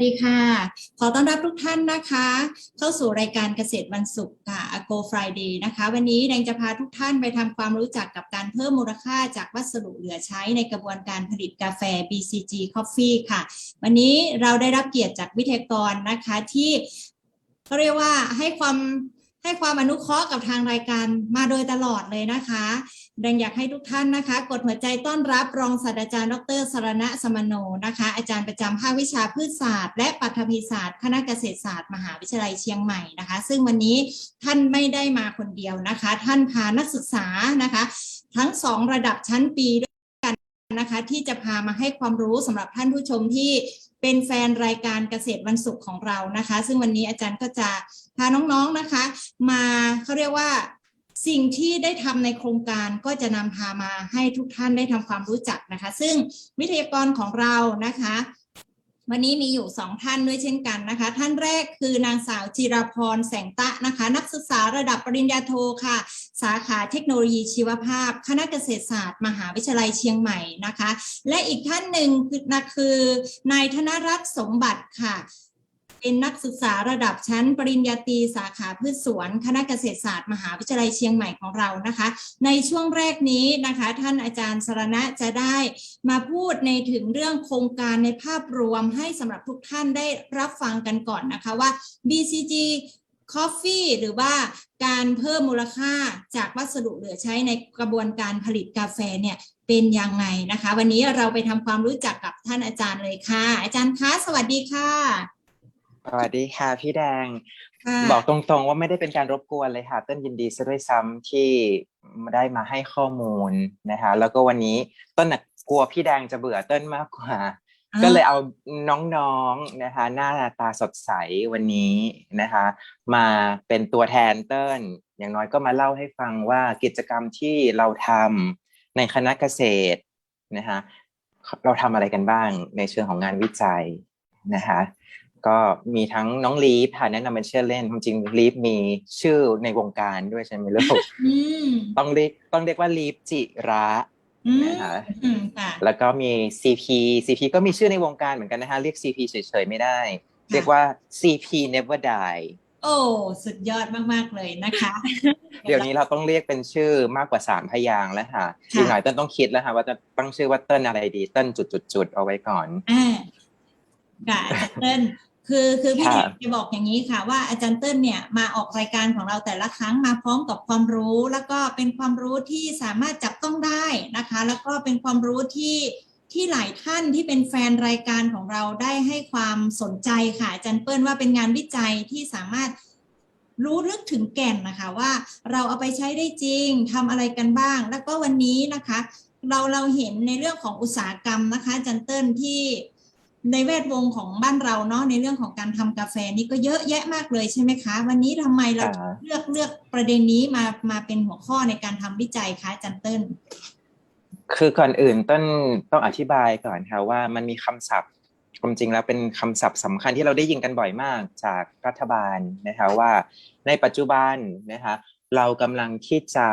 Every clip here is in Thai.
สวัสดีค่ะ ขอต้อนรับทุกท่านนะคะ เข้าสู่รายการเกษตรวันศุกร์ค่ะ Go Friday นะคะ วันนี้แดงจะพาทุกท่านไปทำความรู้จักกับการเพิ่มมูลค่าจากวัสดุเหลือใช้ในกระบวนการผลิตกาแฟ BCG Coffee ค่ะ วันนี้เราได้รับเกียรติจากวิทยากรนะคะที่เขาเรียกว่าให้ความ ให้ความอนุเคราะห์กับทางรายการมาโดยตลอดเลยนะคะดังอยากให้ทุกท่านนะคะ กดหัวใจต้อนรับรองศาสตราจารย์ ดรสรณะสมโนนะคะ อาจารย์ประจำภาควิชาพืชศาสตร์ และปัทภีศาสตร์ คณะเกษตรศาสตร์ มหาวิทยาลัยเชียงใหม่นะคะ ซึ่งวันนี้ท่านไม่ได้มาคนเดียวนะคะ ท่านพานักศึกษานะคะ ทั้งสองระดับชั้นปีด้วยกันนะคะ ที่จะพามาให้ความรู้สำหรับท่านผู้ชมที่ เป็นแฟนรายการเกษตรวันศุกร์ของเรานะคะ ซึ่งวันนี้อาจารย์ก็จะพาน้องๆนะคะ มาเขาเรียกว่าสิ่งที่ได้ทำในโครงการก็จะนำพามาให้ทุกท่านได้ทำความรู้จักนะคะ ซึ่งวิทยากรของเรานะคะ วันนี้มีอยู่สองท่านด้วยเช่นกันนะคะ ท่านแรกคือนางสาวจิรพรแสงตะนะคะ นักศึกษาระดับปริญญาโทค่ะ สาขาเทคโนโลยีชีวภาพ คณะเกษตรศาสตร์ มหาวิทยาลัยเชียงใหม่นะคะ และอีกท่านหนึ่งคือนะคือนายธนรัตน์สมบัติค่ะ เป็นนักศึกษาระดับชั้นปริญญาตรีสาขาพืชสวน คณะเกษตรศาสตร์มหาวิทยาลัยเชียงใหม่ของเรานะคะ ในช่วงแรกนี้นะคะ ท่านอาจารย์สรณะจะได้มาพูดในถึงเรื่องโครงการในภาพรวมให้สำหรับทุกท่านได้รับฟังกันก่อนนะคะว่า BCG Coffee หรือว่าการเพิ่มมูลค่าจากวัสดุเหลือใช้ในกระบวนการผลิตกาแฟเนี่ยเป็นยังไงนะคะ วันนี้เราไปทำความรู้จักกับท่านอาจารย์เลยค่ะ อาจารย์คะสวัสดีค่ะ สวัสดีค่ะพี่แดงค่ะบอกตรงๆว่าไม่ได้เป็นการรบกวนเลยค่ะ เต้นยินดีซะด้วยซ้ำที่ได้มาให้ข้อมูลนะคะแล้วก็วันนี้ต้นน่ะกลัวพี่แดงจะเบื่อเต้นมากกว่า ก็เลยเอาน้องๆนะคะ หน้าตาสดใสวันนี้นะคะ มาเป็นตัวแทนเต้นอย่างน้อยก็มาเล่าให้ฟังว่ากิจกรรมที่เราทำในคณะเกษตรนะคะเราทำอะไรกันบ้างในเชิงของงานวิจัยนะคะ ก็มีทั้งน้องลีฟค่ะแนะนำเป็นชื่อเล่นความจริงลีฟมีชื่อในวงการด้วยใช่ไหมลูกอืมต้องเรียกต้องเรียกว่าลีฟจิระอืมนะคะอืมค่ะแล้วก็มี CP CP ก็มีชื่อในวงการเหมือนกันนะคะเรียก CP เฉยๆไม่ได้ เรียกว่า CP never die โอ้สุดยอดมาก ๆ เลยนะคะ เดี๋ยวนี้เราต้องเรียกเป็นชื่อมากกว่าสามพยางค์แล้วค่ะค่ะอีกหน่อยเต้นต้องคิดแล้วค่ะว่าจะตั้งชื่อว่าเต้นอะไรดีเต้นจุดๆๆเอาไว้ก่อนอ่าค่ะอาจารย์เติ้ล คือคือพี่ค่ะเด็กจะบอกอย่างนี้ค่ะว่าอาจารย์เติ้ลเนี่ยมาออกรายการของเราแต่ละครั้งมาพร้อมกับความรู้ แล้วก็เป็นความรู้ที่สามารถจับต้องได้นะคะ แล้วก็เป็นความรู้ที่ที่หลายท่านที่เป็นแฟนรายการของเราได้ให้ความสนใจค่ะอาจารย์เปิ้ลว่าเป็นงานวิจัยที่สามารถรู้ลึกถึงแก่นนะคะว่าเราเอาไปใช้ได้จริงทำอะไรกันบ้าง แล้วก็วันนี้นะคะ เราเราเห็นในเรื่องของอุตสาหกรรมนะคะอาจันเติ้ลที่ ในแวดวงของบ้านเราเนาะในเรื่องของการทำกาแฟนี่ก็เยอะแยะมากเลยใช่ไหมคะ วันนี้ทำไมเราค่ะเลือกเลือกประเด็นนี้มามาเป็นหัวข้อในการทำวิจัยคะอาจันเติ้ลคือก่อนอื่นต้นต้องอธิบายก่อนค่ะว่ามันมีคำศัพท์ความจริงแล้วเป็นคำศัพท์สำคัญที่เราได้ยินกันบ่อยมากจากรัฐบาลนะคะว่าในปัจจุบันนะคะเรากำลังที่จะ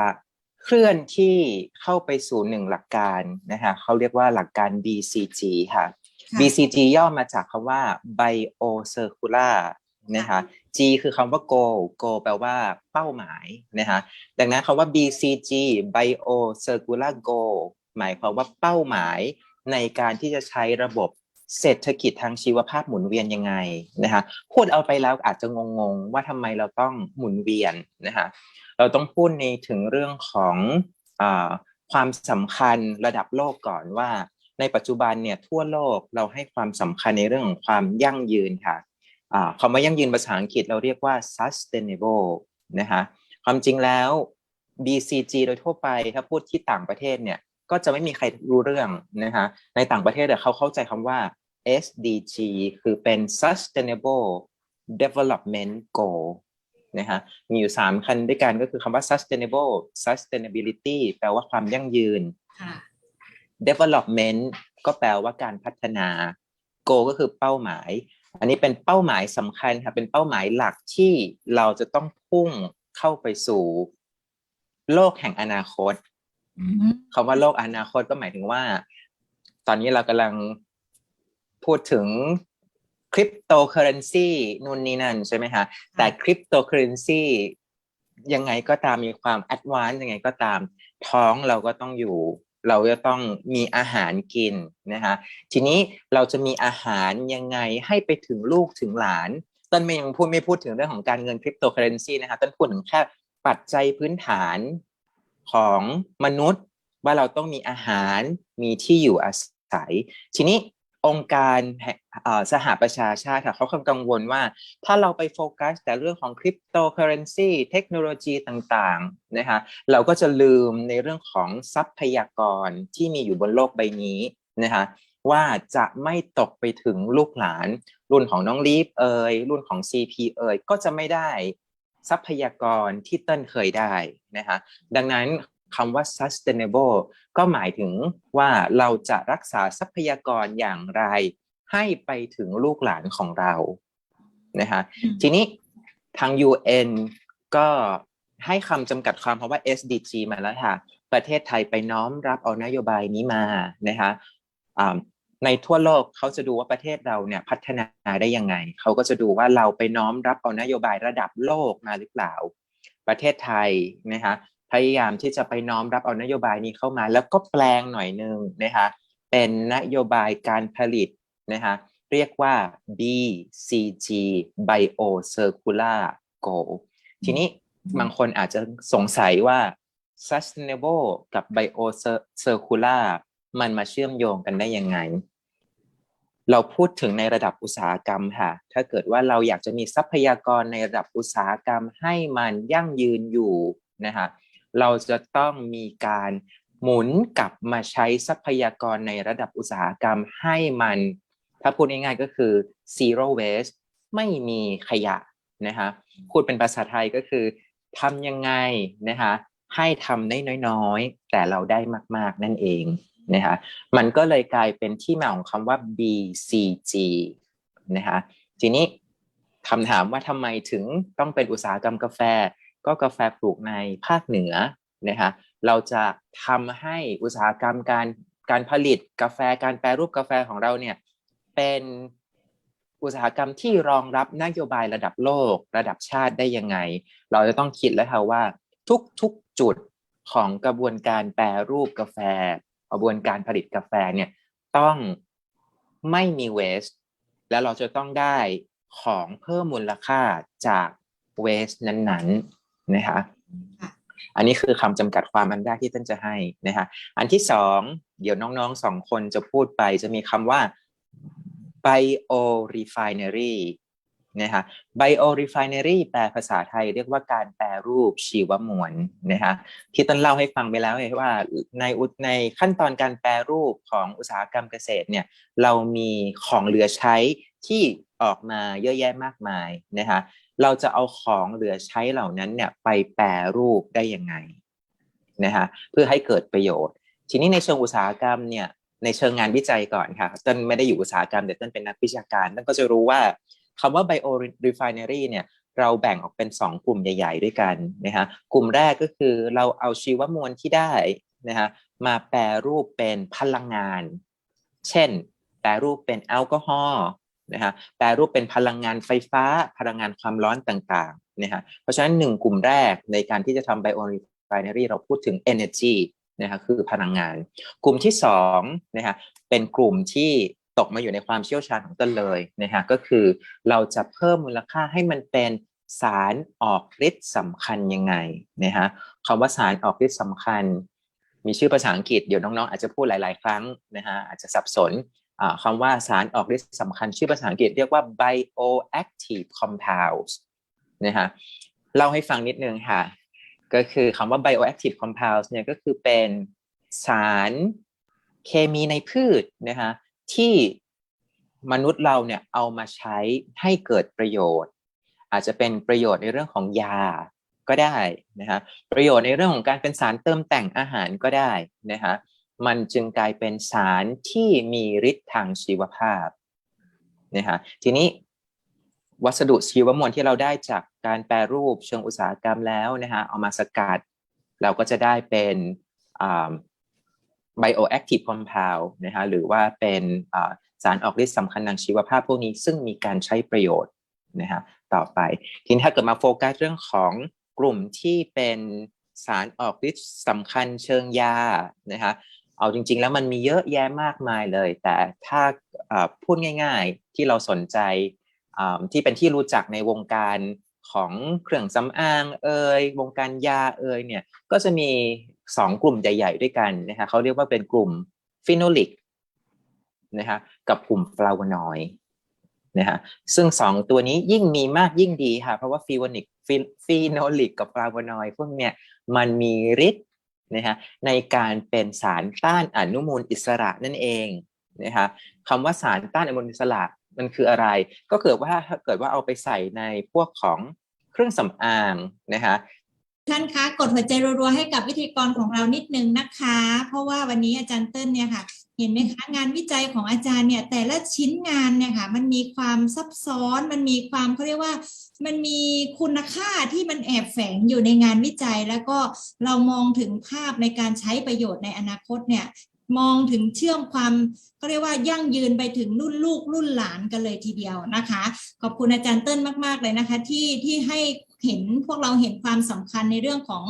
เคลื่อนที่เข้าไปสู่หนึ่งหลักการนะคะเขาเรียกว่าหลักการ BCG ค่ะค่ะ BCG ย่อมาจากคำว่า Biocircular นะคะ G คือคำว่า goal goal แปลว่าเป้าหมายนะคะดังนั้นคำว่า BCG Biocircular Goal หมายความว่าเป้าหมายในการที่จะใช้ระบบเศรษฐกิจทางชีวภาพหมุนเวียนยังไงนะคะพูดเอาไปแล้วอาจจะงงๆ ว่าทำไมเราต้องหมุนเวียนนะคะเราต้องพูดในถึงเรื่องของอาความสำคัญระดับโลกก่อนว่า ในปัจจุบันเนี่ยทั่วโลกเราให้ความสำคัญในเรื่องของความยั่งยืนค่ะคำว่ายั่งยืนภาษาอังกฤษเราเรียกว่า sustainable นะคะความจริงแล้ว BCG โดยทั่วไปถ้าพูดที่ต่างประเทศเนี่ยก็จะไม่มีใครรู้เรื่องนะคะในต่างประเทศเนี่ยเขาเข้าใจคำว่า SDG คือเป็น sustainable development goal นะคะมีอยู่สามคันด้วยกันก็คือคำว่า sustainable sustainability แปลว่าความยั่งยืน development ก็แปลว่าการพัฒนา goal ก็คือเป้าหมาย อันนี้เป็นเป้าหมายสำคัญค่ะเป็นเป้าหมายหลักที่เราจะต้องพุ่งเข้าไปสู่ โลกแห่งอนาคตอืมคำว่าโลกอนาคตก็หมายถึงว่า ตอนนี้เรากำลังพูดถึงคริปโตเคอเรนซีนู่นนี่นั่นใช่ไหมคะแต่คริปโตเคอเรนซียังไงก็ตามมีความแอดวานซ์ยังไงก็ตาม ท้องเราก็ต้องอยู่ เราจะต้องมีอาหารกินนะคะทีนี้เราจะมีอาหารยังไงให้ไปถึงลูกถึงหลานต้นไม่ยังพูดไม่พูดถึงเรื่องของการเงินคริปโตเคอเรนซีนะคะต้นพูดถึงแค่ปัจจัยพื้นฐานของมนุษย์ว่าเราต้องมีอาหารมีที่อยู่อาศัย ทีนี้ องค์การสหประชาชาติค่ะเขาคำกังวลว่า ถ้าเราไปโฟกัสแต่เรื่องของคริปโตเคอเรนซีเทคโนโลยีต่างๆนะคะเราก็จะลืมในเรื่องของทรัพยากรที่มีอยู่บนโลกใบนี้นะคะว่าจะไม่ตกไปถึงลูกหลาน รุ่นของน้องลีฟเอ่ยรุ่นของ CP เอ่ยก็จะไม่ได้ทรัพยากรที่เต้นเคยได้นะคะดังนั้น คำว่า sustainable ก็หมายถึงว่าเราจะรักษาทรัพยากรอย่างไร ให้ไปถึงลูกหลานของเรานะคะอืมทีนี้ทาง UN ก็ให้คำจำกัดความเพราะว่า SDG มาแล้วค่ะ ประเทศไทยไปน้อมรับเอานโยบายนี้มานะคะอ่าในทั่วโลกเขาจะดูว่าประเทศเราเนี่ยพัฒนาได้ยังไง เขาก็จะดูว่าเราไปน้อมรับเอานโยบายระดับโลกมาหรือเปล่า ประเทศไทยนะคะ พยายามที่จะไปน้อมรับเอานโยบายนี้เข้ามา แล้วก็แปลงหน่อยนึงนะคะเป็นนโยบายการผลิตนะคะเรียกว่า BCG Bio Circular Goal ทีนี้บางคนอาจจะสงสัยว่า sustainable กับ bio circular มันมาเชื่อมโยงกันได้ยังไง เราพูดถึงในระดับอุตสาหกรรมค่ะ ถ้าเกิดว่าเราอยากจะมีทรัพยากรในระดับอุตสาหกรรมให้มันยั่งยืนอยู่นะคะ เราจะต้องมีการหมุนกลับมาใช้ทรัพยากรในระดับอุตสาหกรรมให้มัน ถ้าพูดง่ายๆก็คือ zero waste ไม่มีขยะนะคะพูดเป็นภาษาไทยก็คือทำยังไงนะคะให้ทำได้น้อยๆ แต่เราได้มากๆนั่นเองนะคะมันก็เลยกลายเป็นที่มาของคำว่า BCG นะคะทีนี้คำถามว่าทำไมถึงต้องเป็นอุตสาหกรรมกาแฟ ก็กาแฟปลูกในภาคเหนือนะคะเราจะทำให้อุตสาหกรรมการการผลิตกาแฟการแปรรูปกาแฟของเราเนี่ยเป็นอุตสาหกรรมที่รองรับนโยบายระดับโลก ระดับชาติได้ยังไง เราจะต้องคิดแล้วค่ะว่าทุกๆจุดของกระบวนการแปรรูปกาแฟ กระบวนการผลิตกาแฟเนี่ยต้องไม่มีเวสแล้วเราจะต้องได้ของเพิ่มมูลค่าจากเวสนั้นๆ นะคะค่ะอันนี้คือคำจำกัดความอันแรกที่ท่านจะให้นะคะอันที่สองเดี๋ยวน้องๆสองคนจะพูดไปจะมีคำว่า bio refinery นะคะ bio refinery แปลภาษาไทยเรียกว่าการแปรรูปชีวมวลนะคะที่ต้นเล่าให้ฟังไปแล้วไงว่าในอุในขั้นตอนการแปรรูปของอุตสาหกรรมเกษตรเนี่ยเรามีของเหลือใช้ที่ออกมาเยอะแยะมากมายนะคะ เราจะเอาของเหลือใช้เหล่านั้นเนี่ยไปแปรรูปได้ยังไงนะคะเพื่อให้เกิดประโยชน์ ทีนี้ในเชิงอุตสาหกรรมเนี่ยในเชิงงานวิจัยก่อนค่ะต้นไม่ได้อยู่อุตสาหกรรมแต่ต้นเป็นนักวิชาการต้นก็จะรู้ว่าคำว่า bio refinery เนี่ยเราแบ่งออกเป็น 2 กลุ่มใหญ่ ๆ ด้วยกันนะคะกลุ่มแรกก็คือเราเอาชีวมวลที่ได้นะคะมาแปรรูปเป็นพลังงาน เช่น แปรรูปเป็นแอลกอฮอล์ นะคะแปรรูปเป็นพลังงานไฟฟ้า พลังงานความร้อนต่างๆนะคะเพราะฉะนั้นหนึ่งกลุ่มแรกในการที่จะทำ bio refinery เราพูดถึง energy นะคะคือพลังงาน กลุ่มที่สองนะคะเป็นกลุ่มที่ตกมาอยู่ในความเชี่ยวชาญของต้นเลยนะคะก็คือเราจะเพิ่มมูลค่าให้มันเป็นสารออกฤทธิ์สำคัญยังไงนะคะคำว่าสารออกฤทธิ์สำคัญ มีชื่อภาษาอังกฤษเดี๋ยวน้องๆ อาจจะพูดหลาย ๆ ครั้งนะคะอาจจะสับสน คำว่าสารออกฤทธิ์สำคัญชื่อภาษาอังกฤษเรียกว่า bioactive compounds นะคะเล่าให้ฟังนิดนึงค่ะ ก็คือคำว่า bioactive compounds เนี่ยก็คือเป็นสารเคมีในพืชนะคะที่มนุษย์เราเนี่ยเอามาใช้ให้เกิดประโยชน์ อาจจะเป็นประโยชน์ในเรื่องของยาก็ได้นะคะประโยชน์ในเรื่องของการเป็นสารเติมแต่งอาหารก็ได้นะคะ มันจึงกลายเป็นสารที่มีฤทธิ์ทางชีวภาพนะคะทีนี้วัสดุชีวมวลที่เราได้จากการแปรรูปเชิงอุตสาหกรรมแล้วนะฮะเอามาสกัด เราก็จะได้เป็นอ่า bioactive compound นะฮะหรือว่าเป็นสารออกฤทธิ์สำคัญทางชีวภาพพวกนี้ซึ่งมีการใช้ประโยชน์นะฮะต่อไป ทีนี้ถ้าเกิดมาโฟกัสเรื่องของกลุ่มที่เป็นสารออกฤทธิ์สำคัญเชิงยานะฮะ เอาจริง ๆ แล้วมันมีเยอะแยะมากมายเลย แต่ถ้าพูดง่าย ๆ ที่เราสนใจที่เป็นที่รู้จักในวงการของเครื่องสำอางเอ่ยวงการยาเอ่ยเนี่ยก็จะมีสองกลุ่มใหญ่ ๆ ด้วยกันนะฮะเขาเรียกว่าเป็นกลุ่มฟิโนลิกนะฮะกับกลุ่มฟลาวโนอยด์นะฮะซึ่งสองตัวนี้ยิ่งมีมากยิ่งดีค่ะ เพราะว่าฟีวอนิกฟีโนลิกกับฟลาวโนอยด์พวกเนี้ยมันมีฤทธิ์ นะฮะในการเป็นสารต้านอนุมูลอิสระนั่นเองนะฮะคำว่าสารต้านอนุมูลอิสระมันคืออะไร ก็เกิดว่าถ้าเกิดว่าเอาไปใส่ในพวกของเครื่องสำอางนะฮะท่านคะกดหัวใจรัวๆให้กับวิธีกรของเรานิดนึงนะคะ เพราะว่าวันนี้อาจารย์เติ้ลเนี่ยค่ะ เห็นไหมคะงานวิจัยของอาจารย์เนี่ยแต่ละชิ้นงานเนี่ยค่ะมันมีความซับซ้อนมันมีความเขาเรียกว่า มันมีคุณค่าที่มันแอบแฝงอยู่ในงานวิจัย แล้วก็เรามองถึงภาพในการใช้ประโยชน์ในอนาคตเนี่ยมองถึงเชื่อมความก็เรียกว่ายั่งยืนไปถึงรุ่นลูกรุ่นหลานกันเลยทีเดียวนะคะ ขอบคุณอาจารย์เติ้ลมาก ๆ เลยนะคะ ที่ที่ให้เห็นพวกเราเห็นความสำคัญในเรื่องของ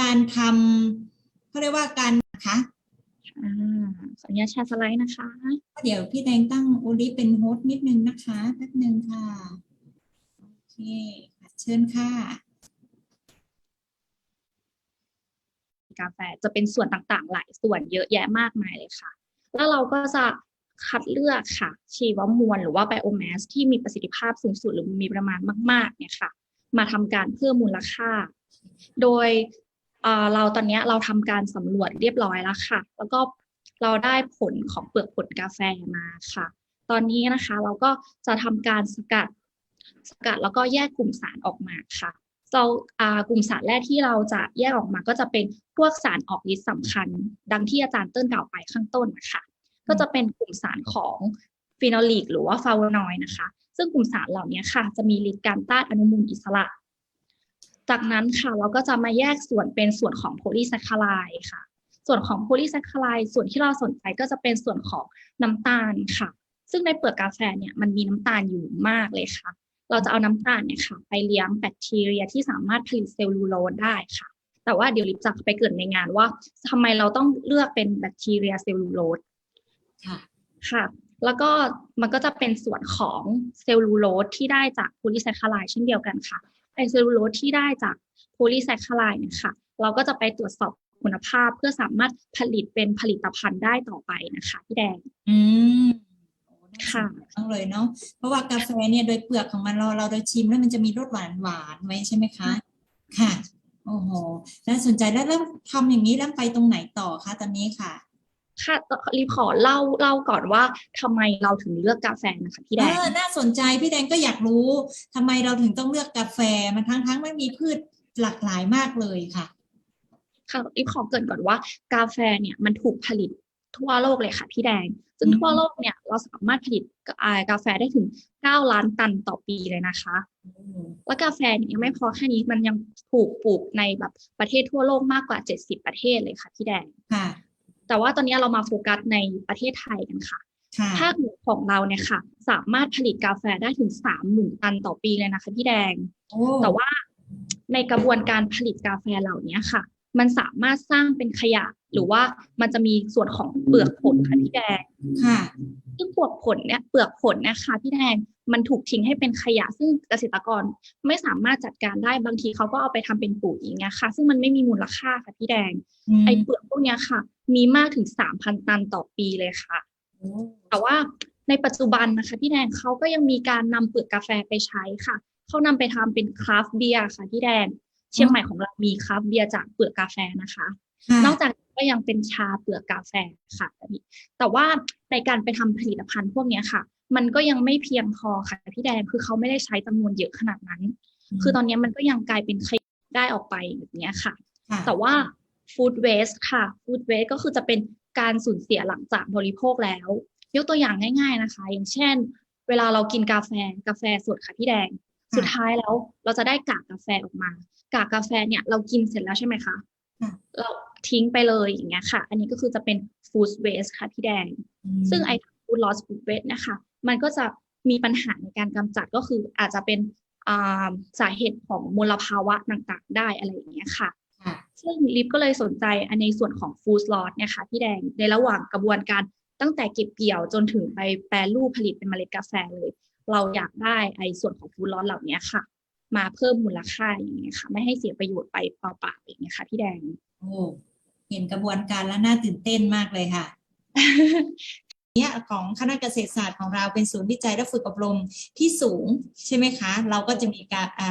การทำเขาเรียกว่าการนะคะ อ่าขออนุญาตแชร์สไลด์นะคะ เดี๋ยวพี่แดงตั้งโอลิเป็นโฮสต์นิดนึงนะคะแป๊บนึงค่ะ โอเคค่ะเชิญค่ะ กาแฟจะเป็นส่วนต่างๆ หลายส่วนเยอะแยะมากมายเลยค่ะ แล้วเราก็จะคัดเลือกค่ะ ชีวมวลหรือว่าไบโอแมสที่มีประสิทธิภาพสูงสุดหรือมีประมาณมาก ๆ เนี่ยค่ะ มาทำการเพิ่มมูลค่า โดย เราตอนนี้เราทำการสำรวจเรียบร้อยแล้วค่ะ แล้วก็เราได้ผลของเปลือกผลกาแฟมาค่ะ ตอนนี้นะคะเราก็จะทำการสกัดสกัดแล้วก็แยกกลุ่มสารออกมาค่ะเรากลุ่มสารแรกที่เราจะแยกออกมา ก็จะเป็นพวกสารออกฤทธิ์สำคัญ ดังที่อาจารย์เติ้ลกล่าวไปข้างต้นนะคะ ก็จะเป็นกลุ่มสารของฟีนอลิกหรือว่าฟลาวโนอยนะคะ ซึ่งกลุ่มสารเหล่านี้ค่ะ จะมีฤทธิ์การต้านอนุมูลอิสระ จากนั้นค่ะเราก็จะมาแยกส่วนเป็นส่วนของโพลีแซคคาไลค่ะ ส่วนของโพลีแซคคาไลส่วนที่เราสนใจก็จะเป็นส่วนของน้ำตาลค่ะ ซึ่งในเปลือกกาแฟเนี่ยมันมีน้ำตาลอยู่มากเลยค่ะ เราจะเอาน้ำตาลเนี่ยค่ะ ไปเลี้ยงแบคทีเรียที่สามารถผลิตเซลลูโลสได้ค่ะ แต่ว่าเดี๋ยวลิปจะไปเกริดในงานว่าทำไมเราต้องเลือกเป็นแบคทีเรียเซลลูโลสค่ะค่ะแล้วก็มันก็จะเป็นส่วนของเซลลูโลสที่ได้จากโพลีแซคคาไลเช่นเดียวกันค่ะ ไอเซลลูโลสที่ได้จากโพลีแซคคาไลเนี่ยค่ะเราก็จะไปตรวจสอบคุณภาพเพื่อสามารถผลิตเป็นผลิตภัณฑ์ได้ต่อไปนะคะพี่แดง อืมโอ้น่าสนค่ะใจมากเลยเนาะเพราะว่ากาแฟเนี่ยโดยเปลือกของมันเราเราโดยชิมแล้วมันจะมีรสหวานหวานๆไว้ใช่ไหมคะ ค่ะ โอ้โหน่าสนใจแล้วแล้วทำอย่างนี้แล้วไปตรงไหนต่อคะตอนนี้ค่ะ ค่ะรีบขอเล่าเล่าก่อนว่าทำไมเราถึงเลือกกาแฟนะคะพี่แดงเออน่าสนใจพี่แดงก็อยากรู้ทำไมเราถึงต้องเลือกกาแฟมันทั้งทั้งๆไม่มีพืชหลากหลายมากเลยค่ะค่ะรีบขอเกรินก่อนว่า กาแฟเนี่ยมันถูกผลิตทั่วโลกเลยค่ะพี่แดง ซึ่งอืมทั่วโลกเนี่ยเราสามารถผลิตอ่ากาแฟได้ถึง 9 ล้านตันต่อปีเลยนะคะ แล้วกาแฟเนี่ยยังไม่พอแค่นี้มันยังถูกปลูกในแบบประเทศทั่วโลกมากกว่า 70 ประเทศเลยค่ะพี่แดงค่ะ แต่ว่าตอนนี้เรามาโฟกัสในประเทศไทยกันค่ะค่ะภาคเหนือของเราเนี่ยค่ะ สามารถผลิตกาแฟได้ถึง30,000ตันต่อปีเลยนะคะพี่แดงโอ้แต่ว่าในกระบวนการผลิตกาแฟเหล่านี้ค่ะ มันสามารถสร้างเป็นขยะ หรือว่ามันจะมีส่วนของเปลือกผลค่ะพี่แดงค่ะ ซึ่งเปลือกผลเนี่ยเปลือกผลเนะคะพี่แดงมันถูกทิ้งให้เป็นขยะ ซึ่งเกษตรกรไม่สามารถจัดการได้บางทีเขาก็เอาไปทำเป็นปุ๋ยอย่างเงี้ยค่ะ ซึ่งมันไม่มีมูลค่าค่ะพี่แดงมไอเปลือกพวกเนี้ยค่ะ มีมากถึง3,000ตันต่อปีเลยค่ะโอ้แต่ว่าในปัจจุบันนะคะพี่แดงเขาก็ยังมีการนำเปลือกกาแฟไปใช้ค่ะเขานำไปทำเป็นคราฟต์เบียร์ค่ะพี่แดง เชียงใหม่ของเรามีคราฟต์เบียร์จากเปลือกกาแฟนะคะค่ะนอกจากนี้ ก็ยังเป็นชาเปลือกกาแฟค่ะพี่แต่ว่าในการไปทำผลิตภัณฑ์พวกเนี้ยค่ะ มันก็ยังไม่เพียงพอค่ะพี่แดงคือเขาไม่ได้ใช้จำนวนเยอะขนาดนั้น คือตอนนี้มันก็ยังกลายเป็นขยะได้ออกไปแบบเนี้ยค่ะค่ะ แต่ว่า food waste ค่ะ food waste ก็คือจะเป็นการสูญเสียหลังจากบริโภคแล้ว ยกตัวอย่างง่าย ๆนะคะ อย่างเช่น เวลาเรากินกาแฟกาแฟสดค่ะพี่แดง สุดท้ายแล้วเราจะได้กากกาแฟออกมา กากกาแฟเนี่ยเรากินเสร็จแล้วใช่ไหมคะค่ะเรา ทิ้งไปเลยอย่างเงี้ยค่ะ อันนี้ก็คือจะเป็น food waste ค่ะพี่แดงอืมซึ่งไอ้ food loss food waste นะคะ มันก็จะมีปัญหาในการกำจัดก็คืออาจจะเป็นอ่าสาเหตุของมลภาวะต่างๆ ได้อะไรอย่างเงี้ยค่ะค่ะซึ่งลิฟก็เลยสนใจอันในส่วนของ food loss เนี่ยค่ะพี่แดงในระหว่างกระบวนการตั้งแต่เก็บเกี่ยวจนถึงไปแปรรูปผลิตเป็นเมล็ดกาแฟเลย เราอยากได้ไอ้ส่วนของ food loss เหล่านี้ค่ะ มาเพิ่มมูลค่าอย่างเงี้ยค่ะ ไม่ให้เสียประโยชน์ไปเปล่าๆอย่างเงี้ยค่ะพี่แดงโอ้ เห็นกระบวนการแล้วน่าตื่นเต้นมากเลยค่ะเนี่ยของคณะเกษตรศาสตร์ของเราเป็นศูนย์วิจัยและฝึกอบรมที่สูงใช่ไหมคะ เราก็จะมีการอ่า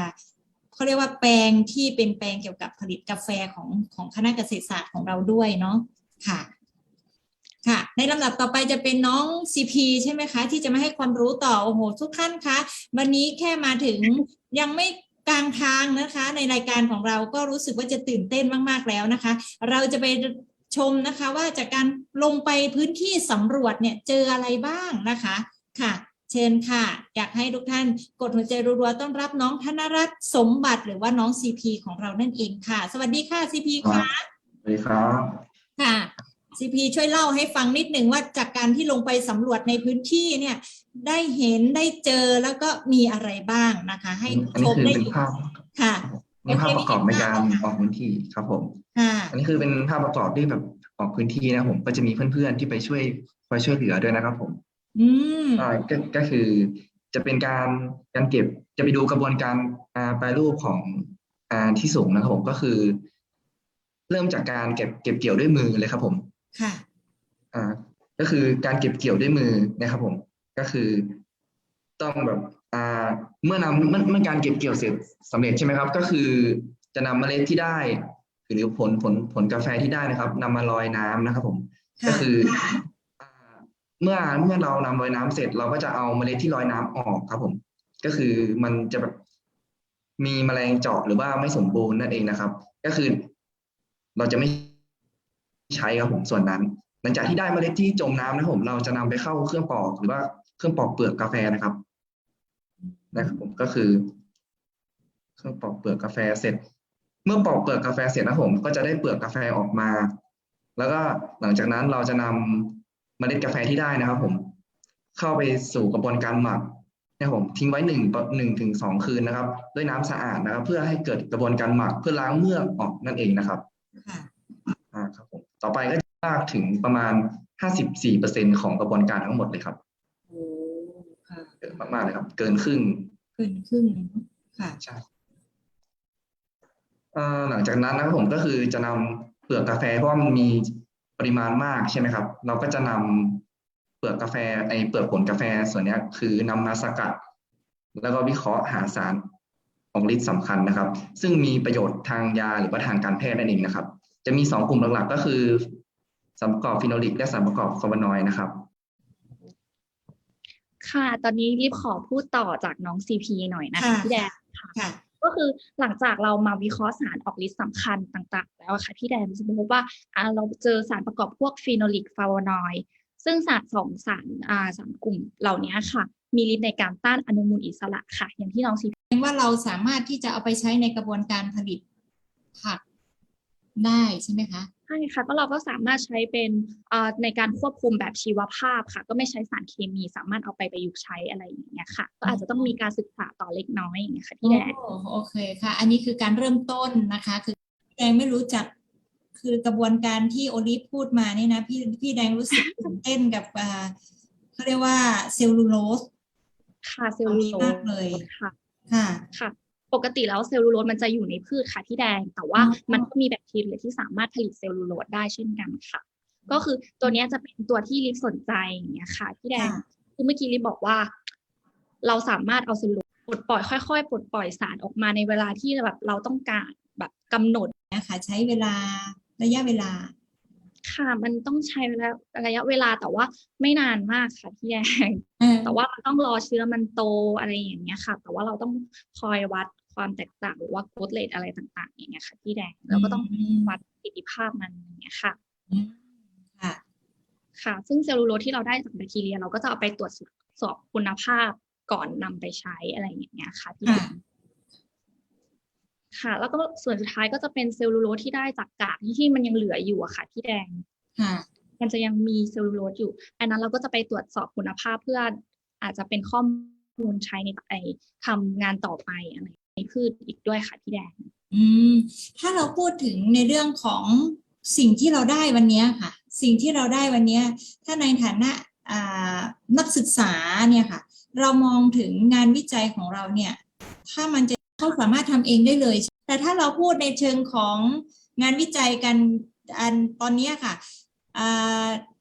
เขาเรียกว่าแปลงที่เป็นแปลงเกี่ยวกับผลิตกาแฟของของคณะเกษตรศาสตร์ของเราด้วยเนาะค่ะ ค่ะ ในลำดับต่อไปจะเป็นน้อง CP ใช่ไหมคะ ที่จะมาให้ความรู้ต่อโอ้โหทุกท่านคะวันนี้แค่มาถึงยังไม่ กลางทางนะคะ ในรายการของเราก็รู้สึกว่าจะตื่นเต้นมาก ๆ แล้วนะคะ เราจะไปชมนะคะว่าจากการลงไปพื้นที่สำรวจเนี่ยเจออะไรบ้างนะคะค่ะ เชิญค่ะ อยากให้ทุกท่านกดหัวใจรัวๆต้อนรับน้องธนรัตน์สมบัติหรือว่าน้อง CP ของเรานั่นเองค่ะ สวัสดีค่ะ CP ค่ะสวัสดีครับค่ะ CP ช่วยเล่าให้ฟังนิดหนึ่งว่าจากการที่ลงไปสำรวจในพื้นที่เนี่ยได้เห็นได้เจอแล้วก็มีอะไรบ้างนะคะ ให้อันชนี้มคือได้เป็นอยู่ภาพค่ะนี่ภาพประกอบในการออกพื้นที่ครับผมค่ะอันนี้คือเป็นภาพประกอบที่แบบออกพื้นที่นะครับผมก็จะมีเพื่อนๆที่ไปช่วยคอยช่วยเหลือด้วยนะครับผมอืมอ่าก็ก็คือจะเป็นการการเก็บจะไปดูกระบวนการอ่าแปรรูปของอ่าที่สูงนะครับผมก็คือ เริ่มจากการเก็บเก็บเกี่ยวด้วยมือเลยครับผม ค่ะ อ่า ก็คือการเก็บเกี่ยวด้วยมือนะครับผม ก็คือต้องแบบอ่าเมื่อนำเมื่อเมื่อการเก็บเกี่ยวเสร็จสำเร็จใช่ไหมครับ ก็คือจะนำเมล็ดที่ได้ หรือผลผลผลกาแฟที่ได้นะครับนำมาลอยน้ำนะครับ ผมค่ะก็คืออ่าเมื่อเมื่อเรานำลอยน้ำเสร็จ เราก็จะเอาเมล็ดที่ลอยน้ำออกครับ ผม ก็คือมันจะแบบมีแมลงเจาะหรือว่าไม่สมบูรณ์นั่นเองนะครับ ก็คือเราจะไม่ ใช้ครับผมส่วนนั้น หลังจากที่ได้เมล็ดที่จมน้ำนะครับผมเราจะนำไปเข้าเครื่องปอกหรือว่าเครื่องปอกเปลือกกาแฟนะครับนะครับผมก็คือ เครื่องปอกเปลือกกาแฟเสร็จ เมื่อปอกเปลือกกาแฟเสร็จนะครับผม ก็จะได้เปลือกกาแฟออกมา แล้วก็หลังจากนั้นเราจะนำเมล็ดกาแฟที่ได้นะครับ ผม เข้าไปสู่กระบวนการหมักนะครับผมทิ้งไว้หนึ่งหนึ่งถึงสองคืนนะครับ ด้วยน้ำสะอาดนะครับ เพื่อให้เกิดกระบวนการหมักเพื่อล้างเมือกออกนั่นเองนะครับ ค่ะ อ่าครับผม ต่อไปก็จะลากถึงประมาณห้าสิบสี่เปอร์เซ็นของกระบวนการทั้งหมดเลยครับโอ้ค่ะเยอะมากๆเลยครับ เกินครึ่งเกินครึ่งเลยเนอะค่ะ ใช่อ่าหลังจากนั้นนะครับผมก็คือจะนำเปลือกกาแฟเพราะว่ามันมีปริมาณมากใช่ไหมครับ เราก็จะนำเปลือกกาแฟไอเปลือกผลกาแฟส่วนเนี้ยคือนำมาสกัด แล้วก็วิเคราะห์หาสารของฤทธิ์สำคัญนะครับ ซึ่งมีประโยชน์ทางยาหรือว่าทางการแพทย์นั่นเองนะครับ จะมีสองกลุ่มหลักๆ ก็คือสารประกอบฟิโนลิกและสารประกอบคาร์บอนอยด์นะครับ ค่ะ ตอนนี้รีบขอพูดต่อจากน้อง CP หน่อยนะคะค่ะพี่แดงค่ะค่ะ ก็คือหลังจากเรามาวิเคราะห์สารออกฤทธิ์สำคัญต่างๆ แล้วอะค่ะพี่แดนจะพบว่าอ่าเราเจอสารประกอบพวกฟีโนลิกฟลาวโนอยด์ซึ่งสารสองสารอ่าสามกลุ่มเหล่านี้ค่ะ มีฤทธิ์ในการต้านอนุมูลอิสระค่ะ อย่างที่น้องซีแปลว่าเราสามารถที่จะเอาไปใช้ในกระบวนการผลิตผัก ได้ใช่ไหมคะใช่ค่ะก็เราก็สามารถใช้เป็นอ่าในการควบคุมแบบชีวภาพค่ะ ก็ไม่ใช้สารเคมีสามารถเอาไปประยุกต์ใช้อะไรอย่างเงี้ยค่ะ ก็อาจจะต้องมีการศึกษาต่อเล็กน้อยอย่างเงี้ยค่ะพี่แดนโอ้โอเคค่ะ อันนี้คือการเริ่มต้นนะคะ คือพี่แดงไม่รู้จักคือกระบวนการที่โอลิฟพูดมานี่นะพี่พี่แดงรู้สึกตื่นเต้นกับอ่าเขาเรียกว่าเซลลูโลสค่ะเซลลูโลมากเลยค่ะค่ะค่ะ ปกติแล้วเซลลูโลสมันจะอยู่ในพืชค่ะที่แดง แต่ว่าอ๋อมันก็มีแบคทีเรียที่สามารถผลิตเซลลูโลสได้เช่นกันค่ะ ก็คือตัวเนี้ยจะเป็นตัวที่ลิฟสนใจอย่างเงี้ยค่ะที่แดงค่ะคือเมื่อกี้ลิฟบอกว่า เราสามารถเอาเซลลูโลสปลดปล่อยค่อยๆปลดปล่อยสารออกมาในเวลาที่แบบเราต้องการแบบกำหนดนะคะ ใช้เวลาระยะเวลา ค่ะ มันต้องใช้เวลาระยะเวลาแต่ว่าไม่นานมากค่ะที่แดงเออแต่ว่ามันต้องรอเชื้อมันโตอะไรอย่างเงี้ยค่ะ แต่ว่าเราต้องคอยวัดความแตกต่างหรือว่าโกรทเรทอะไรต่าง ๆ อย่างเงี้ยค่ะที่แดงเราก็ต้องมวัดประสิทธิภาพมันอย่างเงี้ยค่ะอืมค่ะ ค่ะ ซึ่งเซลลูโลสที่เราได้จากแบคทีเรีย เราก็จะเอาไปตรวจสอบคุณภาพก่อนนำไปใช้อะไรอย่างเงี้ยค่ะที่แดค่ะง ค่ะ แล้วก็ส่วนสุดท้ายก็จะเป็นเซลลูโลสที่ได้จากกากที่มันยังเหลืออยู่อะค่ะที่แดงค่ะมันจะยังมีเซลลูโลสอยู่ อันนั้นเราก็จะไปตรวจสอบคุณภาพเพื่ออาจจะเป็นข้อมูลใช้ในไอทำงานต่อไปอะไรในพืชอีกด้วยค่ะพี่แดง อืม ถ้าเราพูดถึงในเรื่องของสิ่งที่เราได้วันเนี้ยค่ะ สิ่งที่เราได้วันเนี้ยถ้าในฐานะอ่านักศึกษาเนี่ยค่ะ เรามองถึงงานวิจัยของเราเนี่ย ถ้ามันจะ เขาสามารถทำเองได้เลย แต่ถ้าเราพูดในเชิงของงานวิจัยกันอันตอนนี้ค่ะ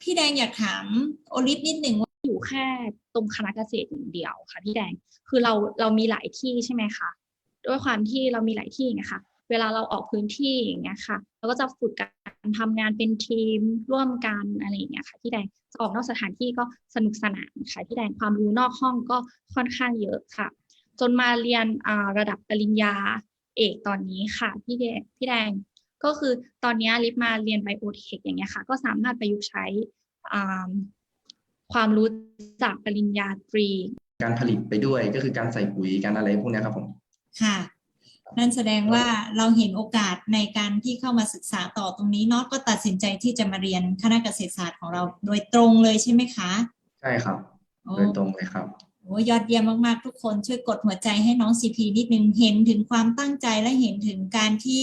พี่แดงอยากถามโอลิฟนิดหนึ่งว่าอยู่แค่ตรงคณะเกษตรอย่างเดียวค่ะ พี่แดงคือเราเรามีหลายที่ใช่ไหมคะด้วยความที่เรามีหลายที่อย่างเงี้ยค่ะเวลาเราออกพื้นที่อย่างเงี้ยค่ะ เราก็จะฝึกการทำงานเป็นทีมร่วมกันอะไรอย่างเงี้ยค่ะพี่แดงจะออกนอกสถานที่ก็สนุกสนานค่ะพี่แดงความรู้นอกห้องก็ค่อนข้างเยอะค่ะ จนมาเรียนอ่าระดับปริญญาเอกตอนนี้ค่ะพี่แดงพี่แดงก็คือตอนเนี้ยลิฟมาเรียนไบโอเทคอย่างเงี้ยค่ะ ก็สามารถประยุกต์ใช้อ่าความรู้จากปริญญาตรี การผลิตไปด้วยก็คือการใส่ปุ๋ยการอะไรพวกเนี้ยครับผมค่ะนั่นแสดงว่าเราเห็นโอกาสในการที่เข้ามาศึกษาต่อตรงนี้เนาะก็ตัดสินใจที่จะมาเรียนคณะเกษตรศาสตร์ของเราโดยตรงเลยใช่ไหมคะ ใช่ครับโอ้โดยตรงเลยครับ โหยอดเยี่ยมมากๆ ทุกคนช่วยกดหัวใจให้น้องซีพีนิดนึงเห็นถึงความตั้งใจและเห็นถึงการที่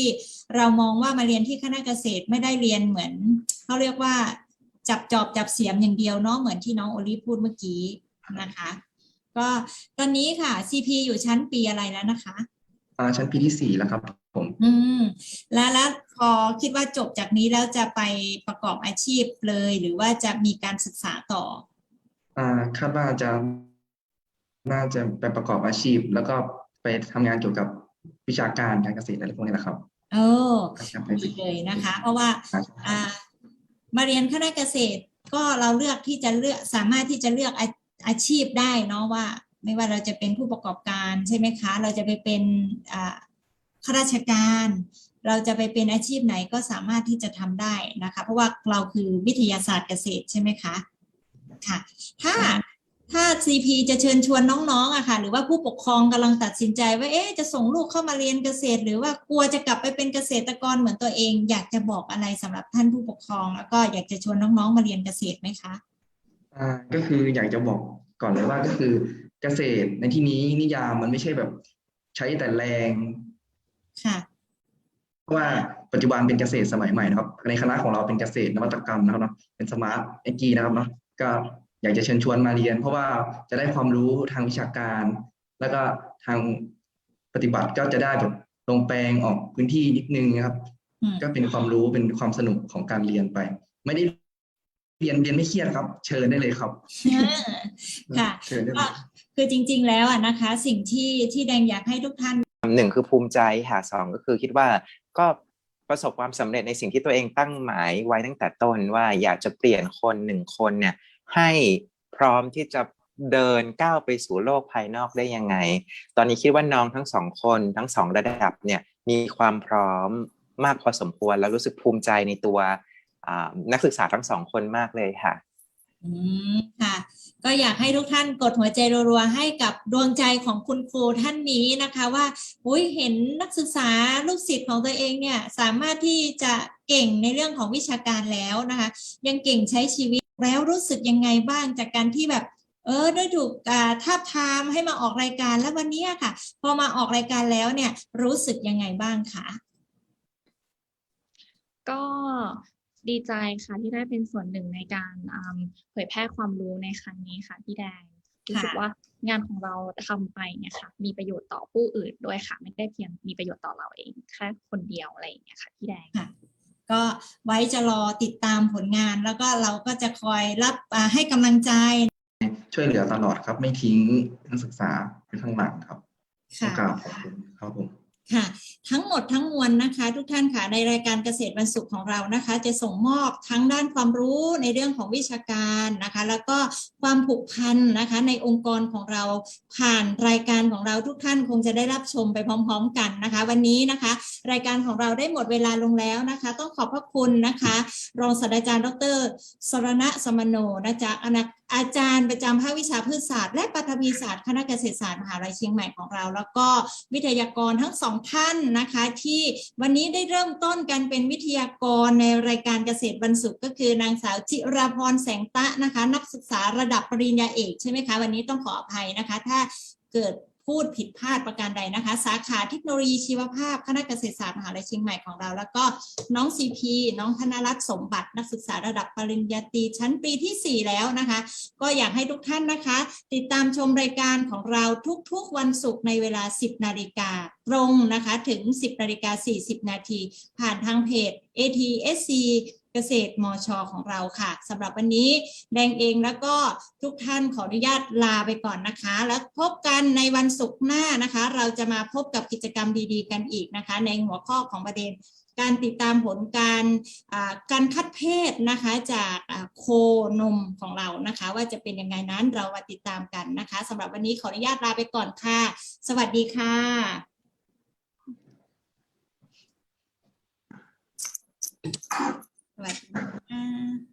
เรามองว่ามาเรียนที่คณะเกษตรไม่ได้เรียนเหมือนเขาเรียกว่าจับจอบจับเสียมอย่างเดียวเนาะเหมือนที่น้องโอลิฟพูดเมื่อกี้นะคะ ก็ตอนนี้ค่ะ CP อยู่ชั้นปีอะไรแล้วนะคะอ่าชั้นปีที่สี่แล้วครับผม อืมแล้วแล้วพอคิดว่าจบจากนี้แล้วจะไปประกอบอาชีพเลย หรือว่าจะมีการศึกษาต่อ อ่าคาดว่าจะ น่าจะไปประกอบอาชีพ แล้วก็ไปทำงานเกี่ยวกับวิชาการการเกษตรอะไรพวกนี้แหละครับโอ้ก็จะไปดีเลยนะคะ เพราะว่าอ่ามาเรียนคณะเกษตรก็เราเลือกที่จะเลือกสามารถที่จะเลือกอาอาชีพได้เนาะว่า ไม่ว่าเราจะเป็นผู้ประกอบการใช่ไหมคะ เราจะไปเป็นอ่าข้าราชการ เราจะไปเป็นอาชีพไหนก็สามารถที่จะทำได้นะคะ เพราะว่าเราคือวิทยาศาสตร์เกษตรใช่ไหมคะค่ะ ถ้า ถ้า CP จะเชิญชวนน้องๆอะค่ะ หรือว่าผู้ปกครองกำลังตัดสินใจว่าเอ๊ะจะส่งลูกเข้ามาเรียนเกษตร หรือว่ากลัวจะกลับไปเป็นเกษตรกรเหมือนตัวเอง อยากจะบอกอะไรสำหรับท่านผู้ปกครอง แล้วก็อยากจะชวนน้องๆมาเรียนเกษตรไหมคะอ่าก็คืออยากจะบอกก่อนเลยว่าก็คือเกษตรในที่นี้นิยามมันไม่ใช่แบบใช้แต่แรงค่ะเพราะว่าปัจจุบันเป็นเกษตรสมัยใหม่นะครับ ในคณะของเราเป็นเกษตรนวัตกรรมนะครับเนาะเป็นสมาร์ทเอจีนะครับเนาะก็ อยากจะเชิญชวนมาเรียน เพราะว่าจะได้ความรู้ทางวิชาการ แล้วก็ทางปฏิบัติก็จะได้แบบลงแปลงออกพื้นที่นิดนึงนะครับอืมก็เป็นความรู้เป็นความสนุกของการเรียนไป ไม่ได้เรียนเรียนไม่เครียดครับ เชิญได้เลยครับค่ะเชิญได้เลก็ยคือจริง ๆ แล้วอะนะคะ สิ่งที่ที่แดงอยากให้ทุกท่านหนึ่งคือภูมิใจค่ะสองก็คือคิดว่าก็ประสบความสำเร็จในสิ่งที่ตัวเองตั้งหมายไว้ตั้งแต่ต้นว่าอยากจะเปลี่ยนคนหนึ่งคนเนี่ย ให้พร้อมที่จะเดินก้าวไปสู่โลกภายนอกได้ยังไง ตอนนี้คิดว่าน้องทั้งสองคนทั้งสองระดับเนี่ยมีความพร้อมมากพอสมควรแล้วรู้สึกภูมิใจในตัวนักศึกษาทั้งสองคนมากเลยค่ะ อืมค่ะ ก็อยากให้ทุกท่านกดหัวใจรัวๆให้กับดวงใจของคุณครูท่านนี้นะคะว่าอุ้ยเห็นนักศึกษาลูกศิษย์ของตัวเองเนี่ยสามารถที่จะเก่งในเรื่องของวิชาการแล้วนะคะ ยังเก่งใช้ชีวิต แล้วรู้สึกยังไงบ้างจากการที่แบบ เออได้ถูกอ่าทาบทามให้มาออกรายการแล้ววันเนี้ยค่ะ พอมาออกรายการแล้วเนี่ยรู้สึกยังไงบ้างคะก็ดีใจค่ะที่ได้เป็นส่วนหนึ่งในการอืมเผยแพร่ความรู้ในครั้งนี้ค่ะพี่แดงรู้สึกว่างานของเราทำไปเนี่ยค่ะ มีประโยชน์ต่อผู้อื่นด้วยค่ะ ไม่ได้เพียงมีประโยชน์ต่อเราเองแค่คนเดียวอะไรอย่างเงี้ยค่ะพี่แดงค่ะ ก็ไว้จะรอติดตามผลงาน แล้วก็เราก็จะคอยรับอ่าให้กำลังใจ ช่วยเหลือตลอดครับ ไม่ทิ้งนักศึกษาไว้ข้างหลังครับต้อค่ะงกราบขอบคุณครับผม ค่ะ ทั้งหมดทั้งมวลนะคะ ทุกท่านค่ะในรายการเกษตรวันศุกร์ของเรานะคะ จะส่งมอบทั้งด้านความรู้ในเรื่องของวิชาการนะคะ แล้วก็ความผูกพันนะคะ ในองค์กรของเราผ่านรายการของเราทุกท่านคงจะได้รับชมไปพร้อม ๆ กันนะคะ วันนี้นะคะ รายการของเราได้หมดเวลาลงแล้วนะคะ ต้องขอบพระคุณนะคะ รองศาสตราจารย์ ดร สรณะสมโนนะจ๊ะอนัก อาจารย์ประจำภาควิชาพืชศาสตร์และปฐวีศาสตร์คณะเกษตรศาสตร์มหาลัยเชียงใหม่ของเรา แล้วก็วิทยากรทั้งสองท่านนะคะ ที่วันนี้ได้เริ่มต้นกันเป็นวิทยากรในรายการเกษตรบรรสุขก็คือนางสาวจิราพรแสงตะนะคะ นักศึกษาระดับปริญญาเอกใช่ไหมคะวันนี้ต้องขออภัยนะคะ ถ้าเกิด พูดผิดพลาดประการใดนะคะ สาขาเทคโนโลยีชีวภาพ คณะเกษตรศาสตร์มหาลัยเชียงใหม่ของเรา แล้วก็น้องซีพีน้องธนรัตน์สมบัตินักศึกษาระดับปริญญาตรีชั้นปีที่ 4 แล้วนะคะ ก็อยากให้ทุกท่านนะคะ ติดตามชมรายการของเราทุกๆวันศุกร์ในเวลา 10 นาฬิกาตรงนะคะถึง 10นาฬิกา40 นาทีผ่านทางเพจ ATSC เกษตรมอชอของเราค่ะสำหรับวันนี้แดงเองแล้วก็ทุกท่านขออนุญาตลาไปก่อนนะคะ แล้วพบกันในวันศุกร์หน้านะคะ เราจะมาพบกับกิจกรรมดีๆ กันอีกนะคะ ในหัวข้อของประเด็นการติดตามผลการการคัดเพศนะคะจากโคนมของเรานะคะ ว่าจะเป็นยังไงนั้นเรามาติดตามกันนะคะสำหรับวันนี้ขออนุญาตลาไปก่อนค่ะ สวัสดีค่ะ 晚安